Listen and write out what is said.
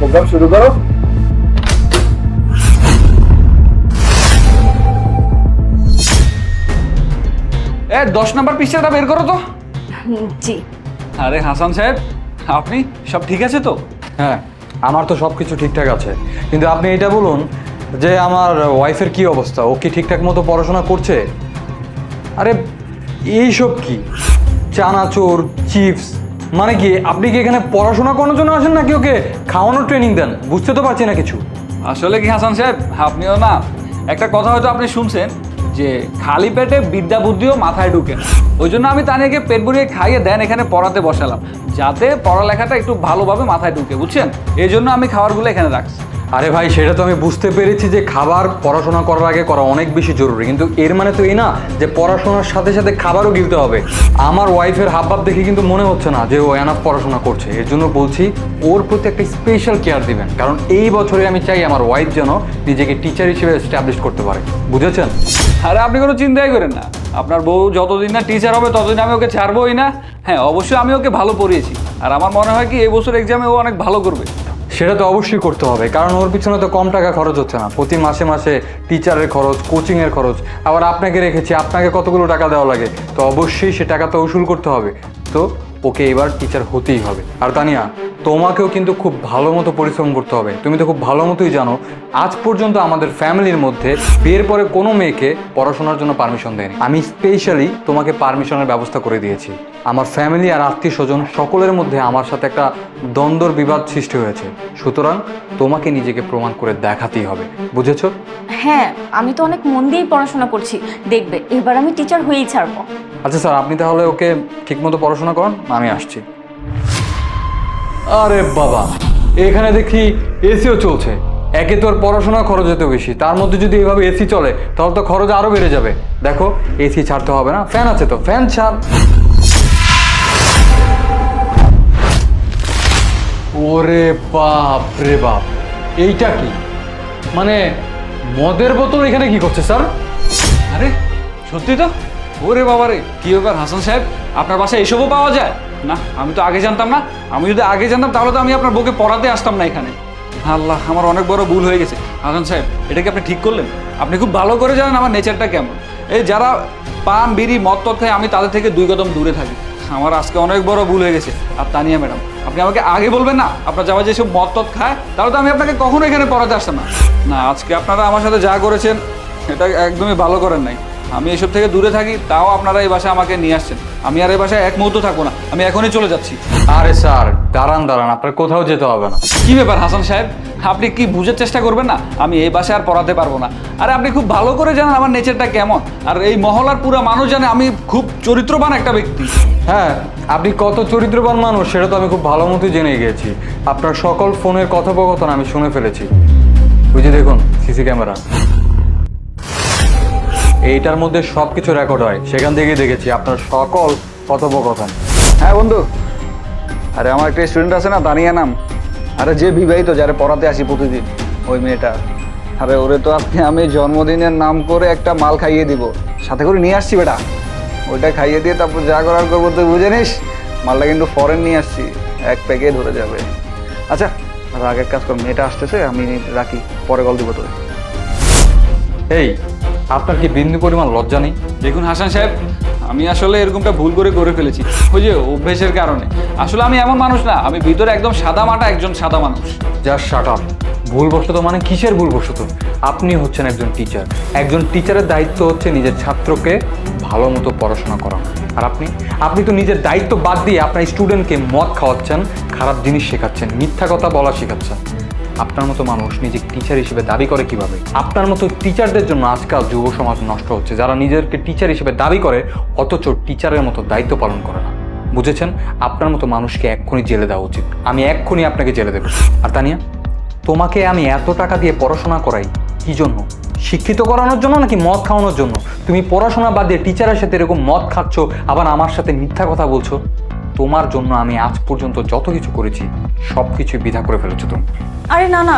Programme শুরু করো। এ দশ নম্বর পৃষ্ঠাটা বের করো তো। জি। আরে হাসান সাহেব আপনি সব ঠিক আছে তো? হ্যাঁ আমার তো সব কিছু ঠিকঠাক আছে। কিন্তু আপনি এটা বলুন যে আমার ওয়াইফের কি অবস্থা? ও কি ঠিকঠাক মতো পড়াশোনা করছে? আরে এইসব কি? চানাচোর চিপস মানে কি, আপনি কি এখানে পড়াশোনা করানোর জন্য আসেন নাকি ওকে খাওয়ানোর ট্রেনিং দেন? বুঝতে তো পারছি না কিছু। আসলে কি হাসান সাহেব, আপনিও না, একটা কথা হয়তো আপনি শুনছেন যে খালি পেটে বিদ্যা বুদ্ধিও মাথায় ঢুকে ওই জন্য আমি তানিয়াকে পেট ভরিয়ে খাইয়ে দেন এখানে পড়াতে বসালাম, যাতে পড়ালেখাটা একটু ভালোভাবে মাথায় ঢুকে, বুঝছেন? এই জন্য আমি খাবারগুলো এখানে রাখছি। আরে ভাই, সেটা তো আমি বুঝতে পেরেছি যে খাবার পড়াশোনা করার আগে করা অনেক বেশি জরুরি। কিন্তু এর মানে তো এই না যে পড়াশোনার সাথে সাথে খাবারও গিলতে হবে। আমার ওয়াইফের হাবভাব দেখে কিন্তু মনে হচ্ছে না যে ও এনাফ পড়াশোনা করছে। এর জন্য বলছি, ওর প্রতি একটা স্পেশাল কেয়ার দিবেন। কারণ এই বছরে আমি চাই আমার ওয়াইফ যেন নিজেকে টিচার হিসেবে এস্টাবলিশ করতে পারে। বুঝেছেন? আরে আপনি কোনো চিন্তাই করেন না। আপনার বউ যতদিন না টিচার হবে, ততদিন আমি ওকে ছাড়বোই না। হ্যাঁ অবশ্যই আমি ওকে ভালো পড়িয়েছি। আর আমার মনে হয় কি, এই বছর এক্সামে ও অনেক ভালো করবে। সেটা তো অবশ্যই করতে হবে, কারণ ওর পিছনে তো কম টাকা খরচ হচ্ছে না। প্রতি মাসে মাসে টিচারের খরচ, কোচিংয়ের খরচ, আবার আপনাকে রেখেছি, আপনাকে কতগুলো টাকা দেওয়া লাগে, তো অবশ্যই সে টাকা তো উসুল করতে হবে। তো ওকে এবার টিচার হতেই হবে। আর তানিয়া, তোমাকেও কিন্তু খুব ভালো মতো পরিশ্রম করতে হবে। তুমি তো খুব ভালো মতোই জানো, আজ পর্যন্ত আমাদের ফ্যামিলির মধ্যে বিয়ের পরে কোনো মেয়েকে পড়াশোনার জন্য পারমিশন দেয়নি। আমি স্পেশালি তোমাকে পারমিশনের ব্যবস্থা করে দিয়েছি। আমার ফ্যামিলি আর আত্মীয় স্বজন সকলের মধ্যে আমার সাথে একটা দ্বন্দ্বর বিবাদ সৃষ্টি হয়েছে। সুতরাং তোমাকে নিজেকে প্রমাণ করে দেখাতেই হবে। বুঝেছ? হ্যাঁ আমি তো অনেক মন দিয়েই পড়াশোনা করছি। দেখবে, এবার আমি টিচার হয়েই ছাড়বো। আচ্ছা স্যার, আপনি তাহলে ওকে ঠিকমতো পড়াশোনা করান? আমি আসছি। আরে বাবা, এখানে দেখি এসিও চলছে। একে তো আর পড়াশোনা খরচ যেতে বেশি, তার মধ্যে যদি এভাবে এসি চলে, তাহলে তো খরচ আরও বেড়ে যাবে। দেখো, এসি ছাড়তে হবে না, ফ্যান আছে তো, ফ্যান ছাড়। ওরে বাপ রে বাপ, এইটা কি? মানে মদের বোতল এখানে কি করছে, স্যার? আরে, সত্যি তো? ওরে বাবারে, কি ব্যাপার, হাসান সাহেব? আপনার বাসায় এসবও পাওয়া যায়? না, আমি তো আগে জানতাম না। আমি যদি আগে জানতাম, তাহলে তো আমি আপনার বউকে পড়াতে আসতাম না এখানে। আল্লাহ, আমার অনেক বড় ভুল হয়ে গেছে। হাসান সাহেব, এটা কি আপনি ঠিক করলেন? আপনি খুব ভালো করে জানেন আমার নেচারটা কেমন। এই যারা পান, বিড়ি, মদ, তদ খায়, আমি তাদের থেকে দুই কদম দূরে থাকি। আমার আজকে অনেক বড় ভুল হয়ে গেছে। আর তানিয়া ম্যাডাম, আপনি আমাকে আগে বলবেন না? আপনার যাওয়া যেসব মদ, তদ খায়, তাহলে তো আমি আপনাকে কখনো এখানে পড়াতে আসতাম না। না, আজকে আপনারা আমার সাথে যা করেছেন, এটা একদমই ভালো করেন নাই। আমি এসব থেকে দূরে থাকি তাও আপনারা এই বাসায় আমাকে নিয়ে আসছেন। আমি আর এই বাসায় এক মুহূর্ত থাকব না আমি এখনই চলে যাচ্ছি। আরে স্যার দাঁড়ান দাঁড়ান আপনার কোথাও যেতে হবে না। কি ব্যাপার হাসান সাহেব? আপনি কি বুঝার চেষ্টা করবেন না? আমি এই বাসায় আর পড়াতে পারব না। আরে আপনি খুব ভালো করে জানেন আমার নেচারটা কেমন। আর এই মহলার পুরো মানুষ জানে আমি খুব চরিত্রবান একটা ব্যক্তি। হ্যাঁ আপনি কত চরিত্রবান মানুষ সেটা তো আমি খুব ভালো মতোই জেনে গিয়েছি আপনার সকল ফোনের কথোপকথন আমি শুনে ফেলেছি। বুঝে দেখুন সিসি ক্যামেরা। এইটার মধ্যে সব কিছু রেকর্ড হয়। সেখান থেকেই দেখেছি আপনার সকল কথোপকথন। হ্যাঁ বন্ধু। আরে আমার একটা স্টুডেন্ট আছে না দাঁড়িয়ে নাম। আরে যে বিবাহিত যারা পড়াতে আসি প্রতিদিন ওই মেয়েটা। আরে ওরে তো আপনি আমি জন্মদিনের নাম করে একটা মাল খাইয়ে দিব। সাথে করে নিয়ে আসছি বেটা। ওইটা খাইয়ে দিয়ে তারপর যা করার করব তুই বুঝে নিস? মালটা কিন্তু ফরেন নিয়ে আসছি। এক প্যাকে ধরে যাবে। আচ্ছা আর আগের কাজ কর মেয়েটা আসতেছে আমি রাখি। পরে কল দিব তোর এই আপনার কি বিন্দু পরিমাণ লজ্জা নেই? দেখুন হাসান সাহেব, আমি আসলে এরকমটা ভুল করে করে ফেলেছি। ওই যে অভ্যেসের কারণে। আসলে আমি এমন মানুষ না, আমি ভিতরে একদম সাদা মাটা একজন সাদা মানুষ। জাস্ট শাট আপ ভুলবশত মানে কিসের ভুলবশত? আপনি হচ্ছেন একজন টিচার একজন টিচারের দায়িত্ব হচ্ছে নিজের ছাত্রকে ভালো মতো পড়াশোনা করানো আর আপনি? আপনি তো নিজের দায়িত্ব বাদ দিয়ে আপনার স্টুডেন্টকে মদ খাওয়াচ্ছেন, খারাপ জিনিস শেখাচ্ছেন, মিথ্যা কথা বলা শেখাচ্ছেন। আপনার মতো মানুষ নিজেকে টিচার হিসেবে দাবি করে কীভাবে? আপনার মতো টিচারদের জন্য আজকাল যুব সমাজ নষ্ট হচ্ছে। যারা নিজেদেরকে টিচার হিসেবে দাবি করে, অথচ টিচারের মতো দায়িত্ব পালন করে না। বুঝেছেন? আপনার মতো মানুষকে এক্ষুনি জেলে দেওয়া উচিত। আমি এক্ষুনি আপনাকে জেলে দেবো। আর তানিয়া, তোমাকে আমি এত টাকা দিয়ে পড়াশোনা করাই কি জন্য? শিক্ষিত করানোর জন্য নাকি মদ খাওয়ানোর জন্য? তুমি পড়াশোনা বাদ দিয়ে টিচারের সাথে এরকম মদ খাচ্ছ, আবার আমার সাথে মিথ্যা কথা বলছো? তোমার জন্য আমি আজ পর্যন্ত যত কিছু করেছি সব কিছুই বিধা করে ফেলেছো তুমি। আরে না না